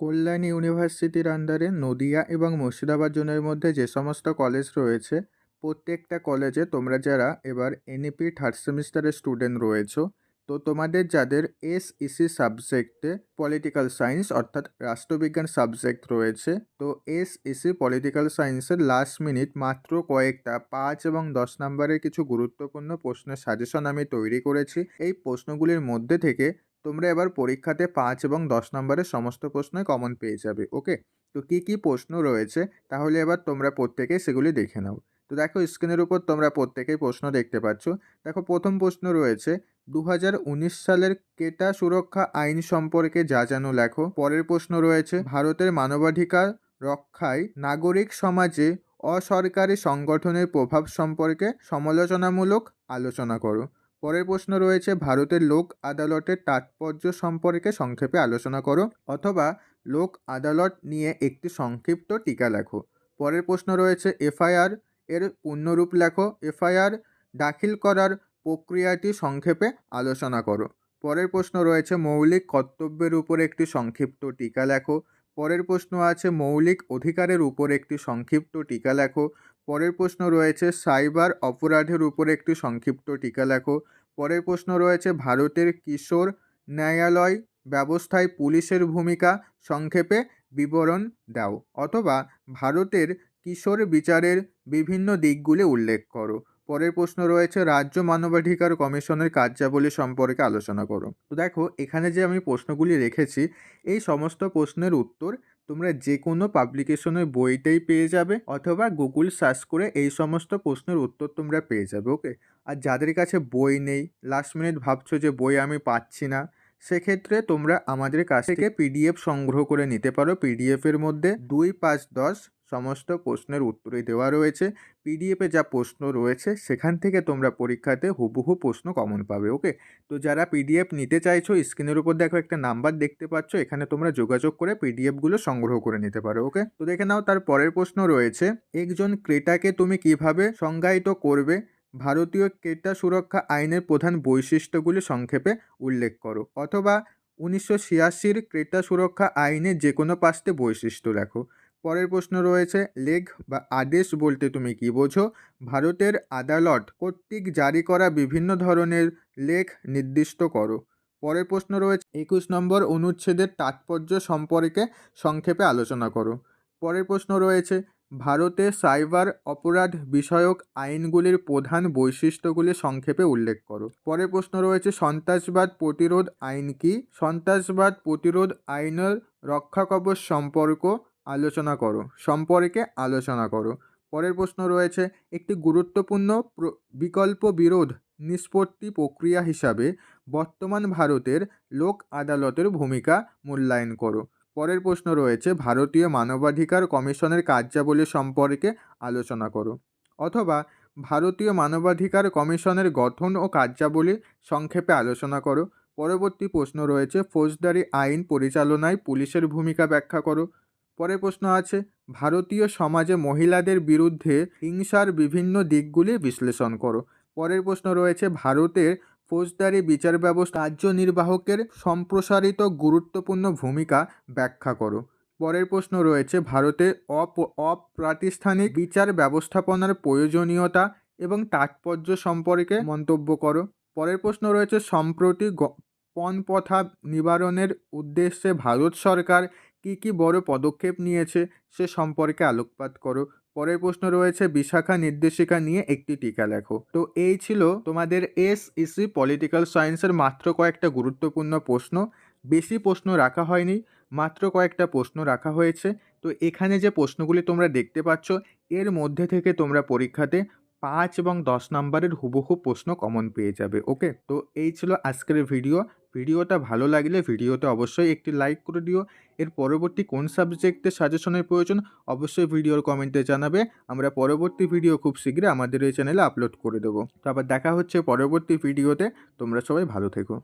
কল্যাণ ইউনিভার্সিটির আন্ডারে নদিয়া এবং মুর্শিদাবাদ জোনের মধ্যে যে সমস্ত কলেজ রয়েছে, প্রত্যেকটা কলেজে তোমরা যারা এবার এনইপি থার্ড সেমিস্টারের স্টুডেন্ট রয়েছো, তো তোমাদের যাদের এস ইসি সাবজেক্টে পলিটিক্যাল সায়েন্স অর্থাৎ রাষ্ট্রবিজ্ঞান সাবজেক্ট রয়েছে, তো এস ইসি পলিটিক্যাল সায়েন্সের লাস্ট মিনিট মাত্র কয়েকটা পাঁচ এবং দশ নম্বরের কিছু গুরুত্বপূর্ণ প্রশ্নের সাজেশন আমি তৈরি করেছি। এই প্রশ্নগুলির মধ্যে থেকে তোমরা এবার পরীক্ষাতে পাঁচ এবং দশ নম্বরের সমস্ত প্রশ্নই কমন পেয়ে যাবে ওকে তো কী কী প্রশ্ন রয়েছে? তাহলে এবার তোমরা প্রত্যেকেই সেগুলি দেখে নাও। তো দেখো স্ক্রিনের উপর তোমরা প্রত্যেকেই প্রশ্ন দেখতে পাচ্ছ। দেখো প্রথম প্রশ্ন রয়েছে দু হাজার উনিশ সালের কেটা সুরক্ষা আইন সম্পর্কে যা জানো লেখো। পরের প্রশ্ন রয়েছে, ভারতের মানবাধিকার রক্ষায় নাগরিক সমাজে অসরকারি সংগঠনের প্রভাব সম্পর্কে সমালোচনামূলক আলোচনা করো। পরের প্রশ্ন রয়েছে, ভারতের লোক আদালতের তাৎপর্য সম্পর্কে সংক্ষেপে আলোচনা করো অথবা লোক আদালত নিয়ে একটি সংক্ষিপ্ত টিকা লেখো। পরের প্রশ্ন রয়েছে, এফআইআর এর পূর্ণরূপ লেখো। এফআইআর দাখিল করার প্রক্রিয়াটি সংক্ষেপে আলোচনা করো। পরের প্রশ্ন রয়েছে, মৌলিক কর্তব্যের উপর একটি সংক্ষিপ্ত টিকা লেখো। পরের প্রশ্ন আছে, মৌলিক অধিকারের উপর একটি সংক্ষিপ্ত টিকা লেখো। পরের প্রশ্ন রয়েছে, সাইবার অপরাধের উপর একটি সংক্ষিপ্ত টিকা লেখো। পরের প্রশ্ন রয়েছে, ভারতের কিশোর ন্যায়ালয় ব্যবস্থায় পুলিশের ভূমিকা সংক্ষেপে বিবরণ দাও, অথবা ভারতের কিশোর বিচারের বিভিন্ন দিকগুলি উল্লেখ করো। পরের প্রশ্ন রয়েছে, রাজ্য মানবাধিকার কমিশনের কার্যাবলী সম্পর্কে আলোচনা করো। তো দেখো, এখানে যে আমি প্রশ্নগুলি রেখেছি, এই সমস্ত প্রশ্নের উত্তর তোমরা যে কোনো পাবলিকেশনের বইটাই পেয়ে যাবে অথবা গুগল সার্চ করে এই সমস্ত প্রশ্নের উত্তর তোমরা পেয়ে যাবে ওকে আর যাদের কাছে বই নেই লাস্ট মিনিট ভাবছ যে বই আমি পাচ্ছি না, সেক্ষেত্রে তোমরা আমাদের কাছ থেকে পিডিএফ সংগ্রহ করে নিতে পারো পিডিএফের মধ্যে দুই পাঁচ দশ সমস্ত প্রশ্নের উত্তরই দেওয়া রয়েছে। পিডিএফে যা প্রশ্ন রয়েছে, সেখান থেকে তোমরা পরীক্ষাতে হুবহু প্রশ্ন কমন পাবে ওকে তো যারা পিডিএফ নিতে চাইছো স্ক্রিনের উপর দেখো একটা নাম্বার দেখতে পাচ্ছ, এখানে তোমরা যোগাযোগ করে পিডিএফগুলো সংগ্রহ করে নিতে পারো ওকে তো দেখে নাও, তার পরের প্রশ্ন রয়েছে, একজন ক্রেতাকে তুমি কীভাবে সংজ্ঞায়িত করবে? ভারতীয় ক্রেতা সুরক্ষা আইনের প্রধান বৈশিষ্ট্যগুলি সংক্ষেপে উল্লেখ করো। অথবা উনিশশো ছিয়াশির ক্রেতা সুরক্ষা আইনের যে কোনো পাঁচটি বৈশিষ্ট্য লেখো। পরের প্রশ্ন রয়েছে, লেখ বা আদেশ বলতে তুমি কি বোঝো? ভারতের আদালত কর্তৃক জারি করা বিভিন্ন ধরনের লেখ নির্দিষ্ট করো। পরের প্রশ্ন রয়েছে, একুশ নম্বর অনুচ্ছেদের তাৎপর্য সম্পর্কে সংক্ষেপে আলোচনা করো। পরের প্রশ্ন রয়েছে, ভারতে সাইবার অপরাধ বিষয়ক আইনগুলির প্রধান বৈশিষ্ট্যগুলি সংক্ষেপে উল্লেখ করো। পরের প্রশ্ন রয়েছে, সন্ত্রাসবাদ প্রতিরোধ আইন কি? সন্ত্রাসবাদ প্রতিরোধ আইনের রক্ষা কবচ সম্পর্ক আলোচনা করো, সম্পর্কে আলোচনা করো। পরের প্রশ্ন রয়েছে, একটি গুরুত্বপূর্ণ বিকল্প বিরোধ নিষ্পত্তি প্রক্রিয়া হিসাবে বর্তমান ভারতের লোক আদালতের ভূমিকা মূল্যায়ন করো। পরের প্রশ্ন রয়েছে, ভারতীয় মানবাধিকার কমিশনের কার্যাবলী সম্পর্কে আলোচনা করো। অথবা, ভারতীয় মানবাধিকার কমিশনের গঠন ও কার্যাবলী সংক্ষেপে আলোচনা করো। পরবর্তী প্রশ্ন রয়েছে, ফৌজদারি আইন পরিচালনায় পুলিশের ভূমিকা ব্যাখ্যা করো। পরের প্রশ্ন আছে, ভারতীয় সমাজে মহিলাদের বিরুদ্ধে হিংসার বিভিন্ন দিকগুলি বিশ্লেষণ করো। পরের প্রশ্ন রয়েছে, ভারতের ফৌজদারি বিচার ব্যবস্থা রাজ্য নির্বাহকের সম্প্রসারিত গুরুত্বপূর্ণ ভূমিকা ব্যাখ্যা করো। পরের প্রশ্ন রয়েছে, ভারতে অপ, অপ্রাতিষ্ঠানিক বিচার ব্যবস্থাপনার প্রয়োজনীয়তা এবং তাৎপর্য সম্পর্কে মন্তব্য করো। পরের প্রশ্ন রয়েছে, সম্প্রতি পণপ্রথা নিবারণের উদ্দেশ্যে ভারত সরকার কী কী বড় পদক্ষেপ নিয়েছে সে সম্পর্কে আলোকপাত করো। পরের প্রশ্ন রয়েছে, বিশাখা নির্দেশিকা নিয়ে একটি টিকা লেখো। তো এই ছিল তোমাদের এস ইসি পলিটিক্যাল সায়েন্সের মাত্র কয়েকটা গুরুত্বপূর্ণ প্রশ্ন। বেশি প্রশ্ন রাখা হয়নি, মাত্র কয়েকটা প্রশ্ন রাখা হয়েছে। তো এখানে যে প্রশ্নগুলি তোমরা দেখতে পাচ্ছ, এর মধ্যে থেকে তোমরা পরীক্ষাতে পাঁচ এবং দশ নম্বরের হুবহু প্রশ্ন কমন পেয়ে যাবে ওকে তো এই ছিল আজকের ভিডিও ভিডিওটা ভালো লাগলে ভিডিওতে অবশ্যই একটি লাইক করে দিও। এর পরবর্তী কোন সাবজেক্টে সাজেশনের প্রয়োজন অবশ্যই ভিডিওর কমেন্টে জানাবে। আমরা পরবর্তী ভিডিও খুব শীঘ্রই আমাদের এই চ্যানেলে আপলোড করে দেবো। তো আবার দেখা হচ্ছে পরবর্তী ভিডিওতে তোমরা সবাই ভালো থেকো।